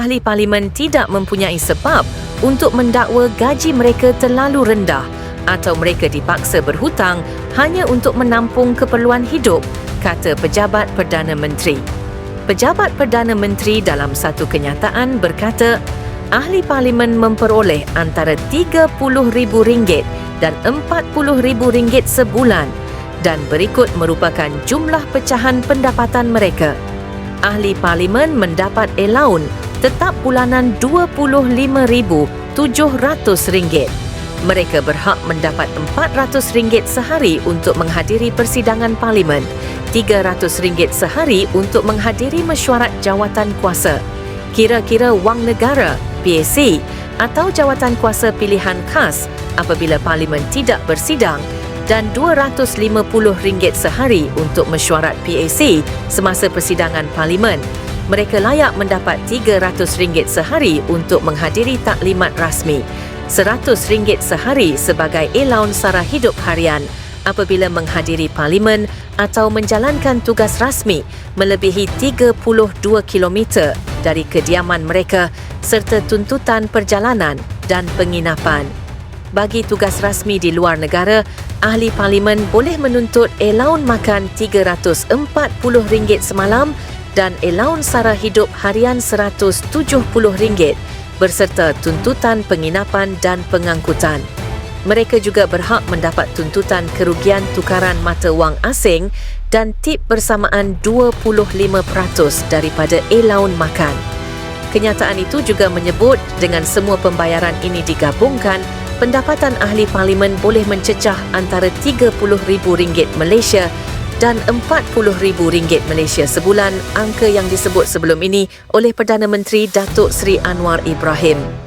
ahli parlimen tidak mempunyai sebab untuk mendakwa gaji mereka terlalu rendah atau mereka dipaksa berhutang hanya untuk menampung keperluan hidup, kata pejabat Perdana Menteri. Pejabat Perdana Menteri dalam satu kenyataan berkata, ahli parlimen memperoleh antara RM30,000 dan RM40,000 sebulan dan berikut merupakan jumlah pecahan pendapatan mereka. Ahli parlimen mendapat elaun tetap bulanan RM25,700. Mereka berhak mendapat RM400 sehari untuk menghadiri persidangan parlimen, RM300 sehari untuk menghadiri mesyuarat jawatan kuasa, kira-kira wang negara, PAC atau jawatan kuasa pilihan khas apabila parlimen tidak bersidang dan RM250 sehari untuk mesyuarat PAC semasa persidangan parlimen. Mereka layak mendapat RM300 sehari untuk menghadiri taklimat rasmi, RM100 sehari sebagai elaun sara hidup harian apabila menghadiri parlimen atau menjalankan tugas rasmi melebihi 32 km dari kediaman mereka serta tuntutan perjalanan dan penginapan. Bagi tugas rasmi di luar negara, ahli parlimen boleh menuntut elaun makan RM340 semalam dan elaun sara hidup harian RM170 berserta tuntutan penginapan dan pengangkutan. Mereka juga berhak mendapat tuntutan kerugian tukaran mata wang asing dan tip bersamaan 25% daripada elaun makan. Kenyataan itu juga menyebut dengan semua pembayaran ini digabungkan, pendapatan ahli parlimen boleh mencecah antara RM30,000 Malaysia dan RM40,000 Malaysia sebulan, angka yang disebut sebelum ini oleh Perdana Menteri Datuk Seri Anwar Ibrahim.